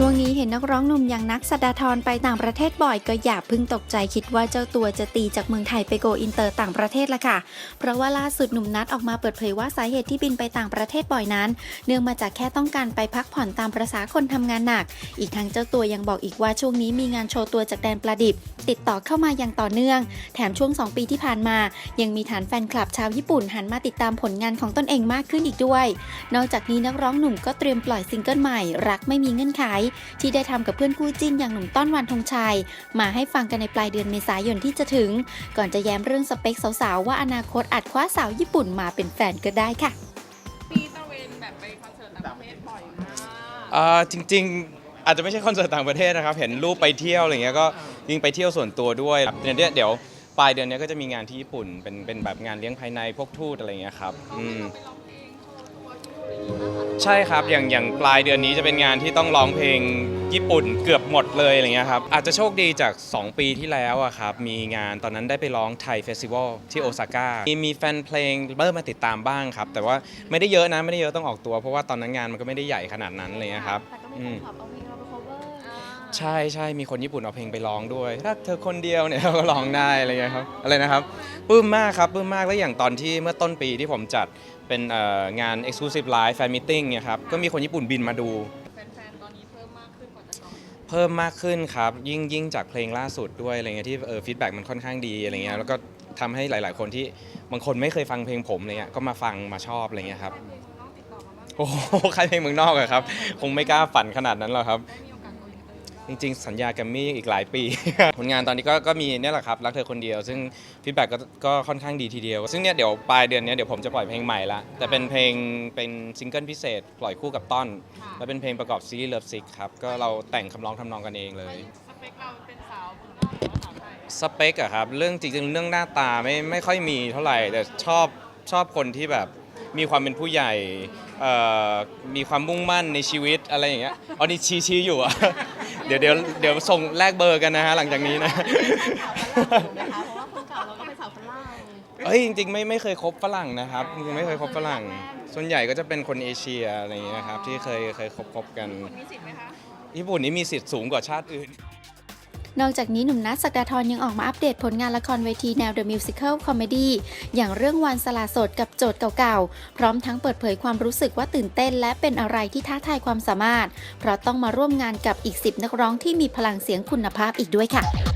ช่วงนี้เห็นนักร้องหนุ่มอย่างนักสดาทรไปต่างประเทศบ่อยก็อย่าพิ่งตกใจคิดว่าเจ้าตัวจะตีจากเมืองไทยไปโกอินเตอร์ต่างประเทศละค่ะ เพราะว่าล่าสุดหนุ่มนัดออกมาเปิดเผยว่าสาเหตุที่บินไปต่างประเทศบ่อยนั้น เนื่องมาจากแค่ต้องการไปพักผ่อนตามประษาคนทำงานหนัก อีกทั้งเจ้าตัวยังบอกอีกว่าช่วงนี้มีงานโชว์ตัวจากแดนประดิบ ติดต่อเข้ามาอย่างต่อเนื่อง แถมช่วง 2 ปีที่ผ่านมา ยังมีฐานแฟนคลับชาวญี่ปุ่นหันมาติดตามผลงานของตนเองมากขึ้นอีกด้วย นอกจากนี้นักร้องหนุ่มก็เตรียมปล่อยซิงเกิลใหม่ รักไม่มีเงื่อนไขที่ได้ทำกับเพื่อนคู่จิ้นอย่างหนุ่มต้อนวันธงชัย มาให้ฟังกันในปลายเดือนเมษายนที่จะถึง ก่อนจะแย้มเรื่องสเปคสาวๆว่าอนาคตอาจคว้าสาวญี่ปุ่นมาเป็นแฟนก็ได้ค่ะปีตระเวนแบบไปคอนเสิร์ตต่างประเทศบ่อยมากอ่าจริงๆ อาจจะไม่ใช่คอนเสิร์ตต่างประเทศนะครับ เห็นรูปไปเที่ยวอะไรเงี้ยก็ยิ่งไปเที่ยวส่วนตัวด้วยเดี๋ยวเดี๋ยวปลายเดือนเนี้ยก็จะมีงานที่ญี่ปุ่นเป็นเป็นแบบงานเลี้ยงภายในพวกทูตอะไรเงี้ยครับ อืม ใช่ครับ อย่างอย่างปลายเดือนนี้จะเป็นงานที่ต้องร้องเพลงญี่ปุ่นเกือบหมดเลยอะไรเงี้ยครับ อาจจะโชคดีจาก 2 ปีที่แล้วอะครับ มีงานตอนนั้นได้ไปร้องไทยเฟสติวัลที่โอซาก้า มีมีแฟนเพลงเริ่มมาติดตามบ้างครับ แต่ว่าไม่ได้เยอะนะ ไม่ได้เยอะต้องออกตัว เพราะว่าตอนนั้นงานมันก็ไม่ได้ใหญ่ขนาดนั้นอะไรเลยครับแต่ก็มีอืแฟมนคลับเอาเใช่ใช่มีคนญี่ปุ่นเอาเพลงไปร้องด้วย ถ้าเธอคนเดียวเนี่ยก็ร้องได้อะไรเงี้ยครับอะไรนะครับปลื้มมากครับปลื้มมากแล้วอย่างตอนที่เมื่อต้นปีที่ผมจัดเป็นเอ่องาน exclusive live fan meeting เนี่ยครับก็มีคนญี่ปุ่นบินมาดู แฟนๆ ตอนนี้เพิ่มมากขึ้นกว่าแต่ก่อนเพิ่มมากขึ้นครับ ยิ่งยิ่งจากเพลงล่าสุดด้วยอะไรเงี้ยที่เออฟีดแบ็กมันค่อนข้างดีอะไรเงี้ยแล้วก็ทำให้หลาย ๆ คนที่บางคนไม่เคยฟังเพลงผมอะไรเงี้ยก็มาฟังมาชอบอะไรเงี้ยครับ เพลงน้องติดต่อมาบ้างโอ้โหใครเพลงเมืองนอกอะครับ คงไม่กล้าฝันขนาดนั้นหรอกครับ ได้มี จริง ๆ สัญญาแกรมมี่อีกหลายปี ผลงานตอนนี้ก็ก็มีเนี่ยแหละครับ รักเธอคนเดียว ซึ่งฟีดแบ็กก็ก็ค่อนข้างดีทีเดียว ซึ่งเนี่ยเดี๋ยวปลายเดือนเนี้ยเดี๋ยวผมจะปล่อยเพลงใหม่ละแต่เป็นเพลงเป็นซิงเกิลพิเศษ ปล่อยคู่กับต้นค่ะและเป็นเพลงประกอบซีรีส์เลิฟซิกครับ ก็เราแต่งคำร้องทำนองกันเองเลย สเปคเราเป็นสาวเมืองนอกหรือว่าสาวไทยสเปคอะครับเรื่องจริงๆเรื่องหน้าตาไม่ไม่ค่อยมีเท่าไหร่ แต่ชอบชอบคนที่แบบมีความเป็นผู้ใหญ่เอ่อมีความมุ่งมั่นในชีวิตอะไรอย่างเงี้ยอ๋อนี่ชี้ชี้อยู่อะ เดี๋ยวเดี๋ยวเดี๋ยวส่งแลกเบอร์กันนะฮะหลังจากนี้นะ นะคะเพราะว่าคนเก่าเราก็เป็นสาวฝรั่งเฮ้ยจริงๆไม่ไม่เคยคบฝรั่งนะครับจริงๆไม่เคยคบฝรั่ง ส่วนใหญ่ก็จะเป็นคนเอเชียอะไรอย่างเงี้ยครับที่เคยเคยคบคบกันคุณมีสิทธิ์ไหมคะ ญี่ปุ่นนี่มีสิทธิ์สูงกว่าชาติอื่น นอกจากนี้หนุ่มนัทสักดาทรยังออกมาอัปเดตผลงานละครเวทีแนว The Musical Comedy อย่างเรื่องวันสลาสดกับโจทย์เก่าๆ พร้อมทั้งเปิดเผยความรู้สึกว่าตื่นเต้น และเป็นอะไรที่ท้าทายความสามารถ เพราะต้องมาร่วมงานกับอีก 10 นักร้องที่มีพลังเสียงคุณภาพอีกด้วยค่ะ